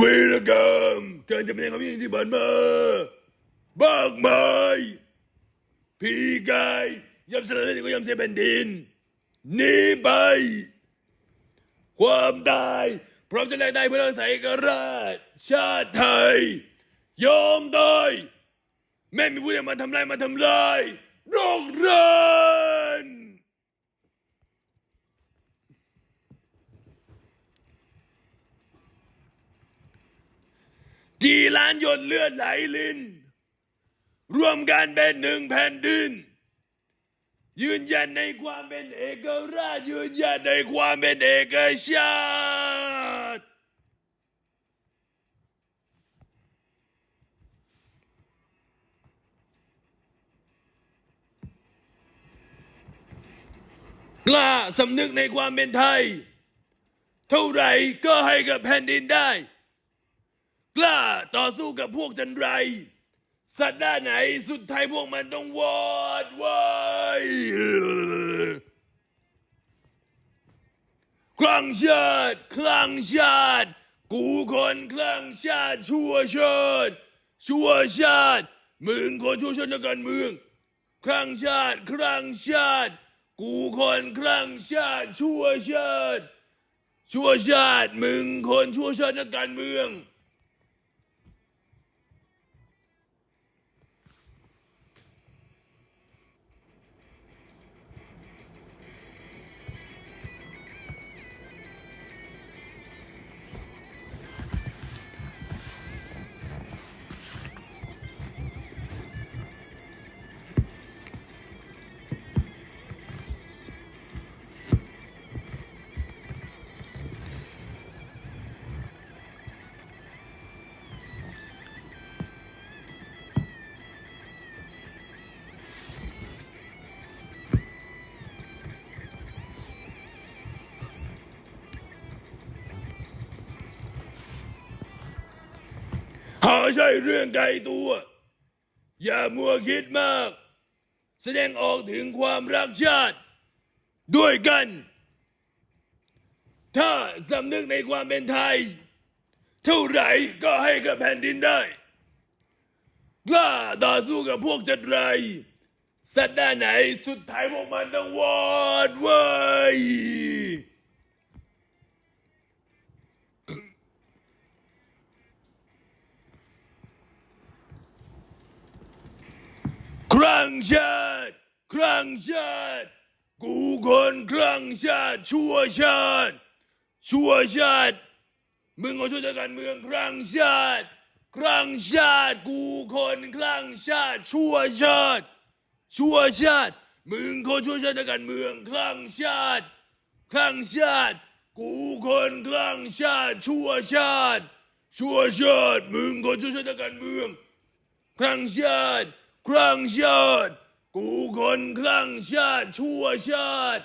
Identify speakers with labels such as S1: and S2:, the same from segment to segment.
S1: วีรกรรมการจำแนกความยิ่งที่ผ่านมามากมายผีกายยำสลายก็ยำเสียแผ่นดินหนีไป ความตาย พร้อมจะแลกได้เพื่อรักษาเอกราช ชาติไทย ยอมตายแม่มีผู้ใดมาทำลายมาทำลายโรครือน กี่ล้านหยดเลือดไหลลินรวมกันเป็นหนึ่งแผ่นดิน ยืนยันในความเป็นเอกราช ยืนยันในความเป็นเอกชาติกล้าสำนึกในความเป็นไทย เท่าไหร่ก็ให้กับแผ่นดินได้ กล้าต่อสู้กับพวกจันไร สัตว์ด้านไหนสุดท้ายพวกมันต้องวอดวายคลั่งชาติคลั่งชาติกูคนคลั่งชาติชั่วชาติชั่วชาติมึงคนชั่วชาตินัการเมืองคลั่งชาติคลั่งชาติกูคนคลั่งชาติชั่วชาติชั่วชาติมึงคนชั่วชาตินักการเมือง หาใช่เรื่องไกลตัว อย่ามัวคิดมาก แสดงออกถึงความรักชาติ ด้วยกัน ถ้าสำนึกในความเป็นไทย เท่าไหร่ก็ให้กับแผ่นดินได้กล้าต่อสู้กับพวกจัดไรสัตว์ด้านไหนสุดท้ายพวกมันต้องวอดเว้ย ครั้งชาติครั้งชาติกูคนครั้งชาติชั่วชาติชั่วชาติมึงเอาช่วยจัดการเมืองครั้งชาติครั้งชาติกูคนครั้งชาติชั่วชาติชั่วชาติมึงคนชั่วชาติจัดการเมืองครั้งชาติครั้งชาติกูคนครั้งชาติชั่วชาติชั่วชาติมึงคนชั่วชาติจัดการเมืองครั้งชาติ ครั่งชาติกูคนคลั่งชาติชั่วชาติ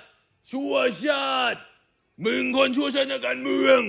S1: ชั่วชาติมึงคนชั่วชาติในการเมือง